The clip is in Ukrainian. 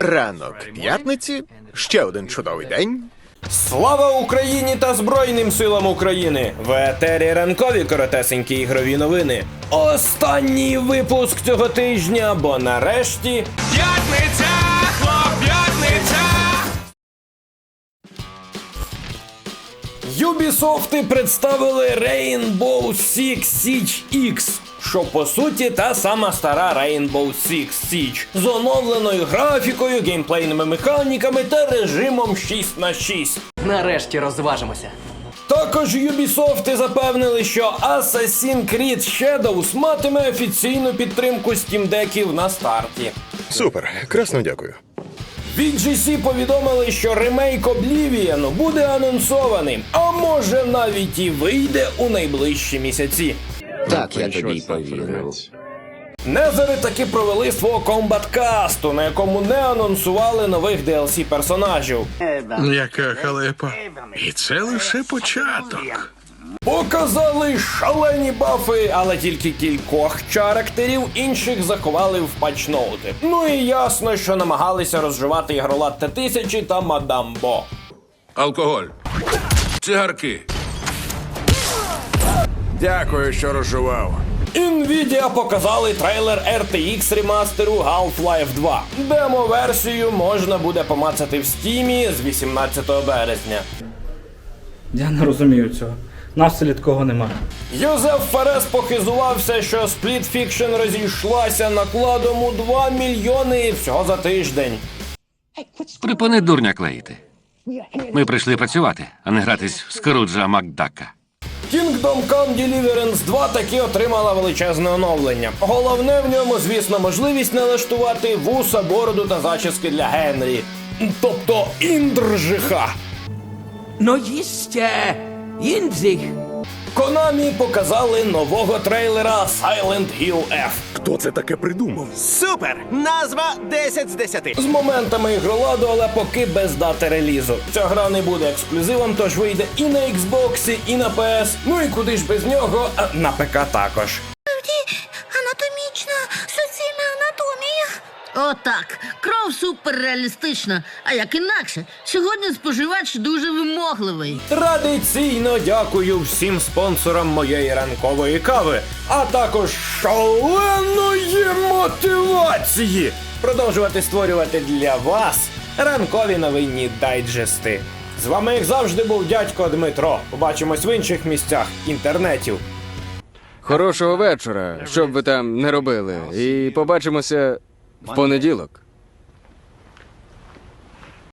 Ранок п'ятниці, ще один чудовий день. Слава Україні та Збройним силам України! В етері ранкові коротесенькі ігрові новини. Останній випуск цього тижня, бо нарешті П'ятниця, хлоп'ятниця! Юбісофти представили Rainbow Six Siege X, що по суті та сама стара Rainbow Six Siege з оновленою графікою, геймплейними механіками та режимом 6 на 6. Нарешті розважимося. Також Ubisoft запевнили, що Assassin's Creed Shadows матиме офіційну підтримку Steam Deckів на старті. Супер, красно дякую. VGC повідомили, що ремейк Oblivion буде анонсований, а може навіть і вийде у найближчі місяці. Так, я тобі й повірив. Незери таки провели свого комбат-касту, на якому не анонсували нових DLC персонажів. Яка халепа. І це лише початок. Показали шалені бафи, але тільки кількох характерів, інших заховали в патчноути. Ну і ясно, що намагалися розживати ігролад Т-1000 та Мадам Бо. Алкоголь. Цигарки. Дякую, що розжував. Nvidia показали трейлер RTX ремастеру Half-Life 2. Демо-версію можна буде помацати в стімі з 18 березня. Я не розумію цього. На селі такого нема. Йозеф Ферес похизувався, що Split Fiction розійшлася накладом у 2 мільйони всього за тиждень. Припини дурня клеїти. Ми прийшли працювати, а не гратись в Скруджа Макдака. Kingdom Come Deliverance 2 таки отримала величезне оновлення. Головне в ньому, звісно, можливість налаштувати вуса, бороду та зачіски для Генрі. Тобто індржиха. No jistě, Jindřich. Конамі показали нового трейлера Silent Hill F. Хто це таке придумав? Супер! Назва 10 з 10. З моментами ігроладу, але поки без дати релізу. Ця гра не буде ексклюзивом, тож вийде і на Xbox, і на PS. Ну і куди ж без нього, а на ПК також. Анатомічна суцільна анатомія. Отак. Кров суперреалістична. А як інакше, сьогодні споживач дуже вимогливий. Традиційно дякую всім спонсорам моєї ранкової кави, а також шаленої мотивації продовжувати створювати для вас ранкові новинні дайджести. З вами, як завжди, був дядько Дмитро. Побачимось в інших місцях інтернетів. Хорошого вечора, що б ви там не робили. І побачимося в понеділок.